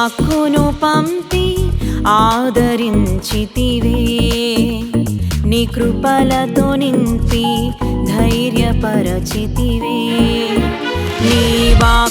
వాక్కును పంపి ఆదరించితివే. నీ కృపలతో నింపి ధైర్యపరచితివే. నీ వా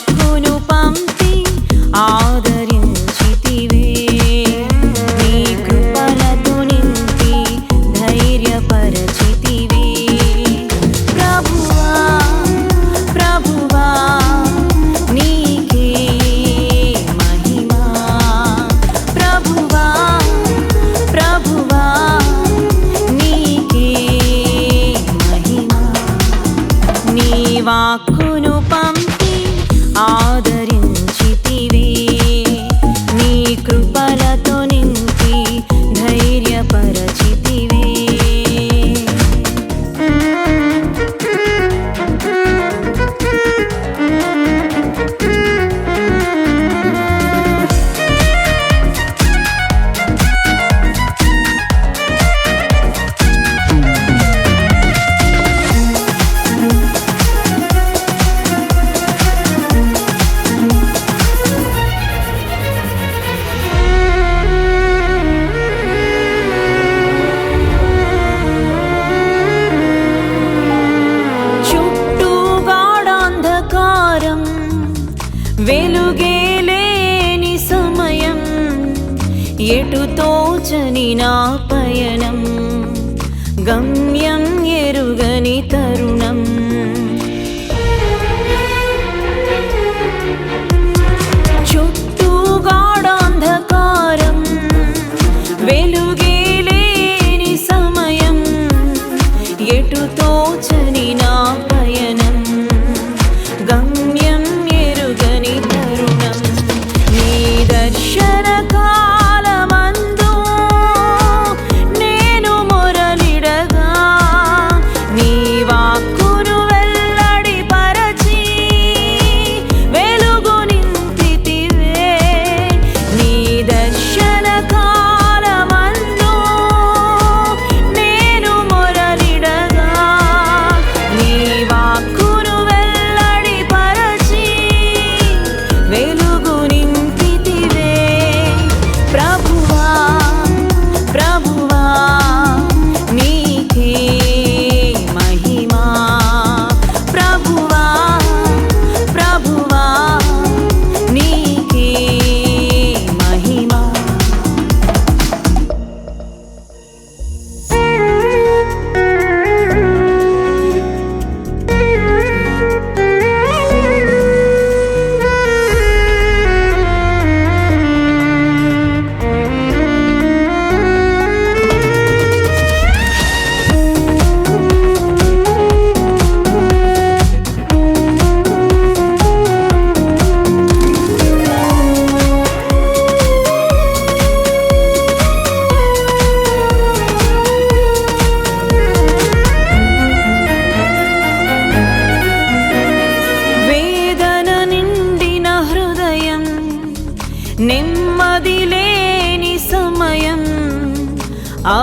ఏటు తోచని నా పయనం గమ్యం ఎరుగని తరు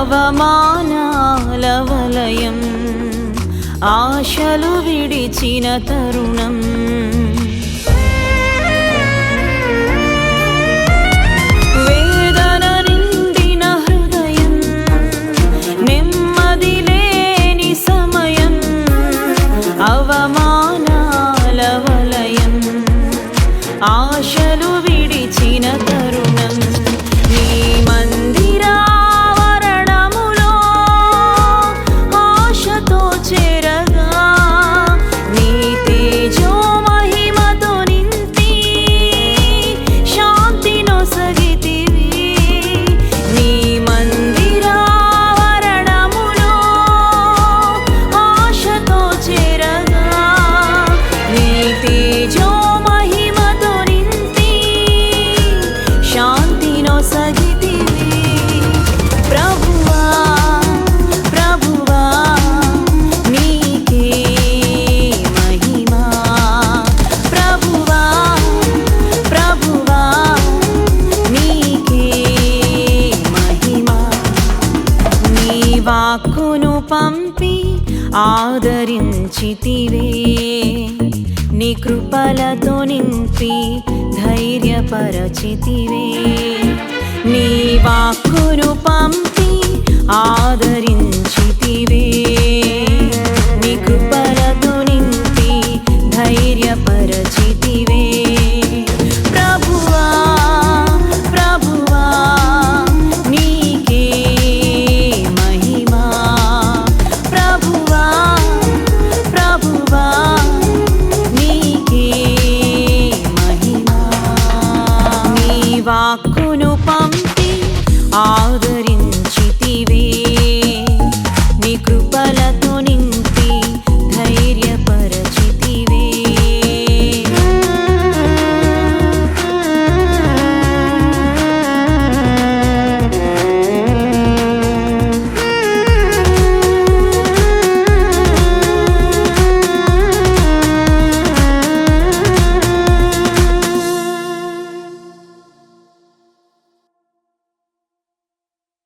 అవమానాల వలయం ఆశలు విడిచిన తరుణం. వాక్కును పంపి ఆదరించితివే. నీ కృపలతో నింపి ధైర్యపరచితివే. నీ వాక్కును పంపి ఆదరి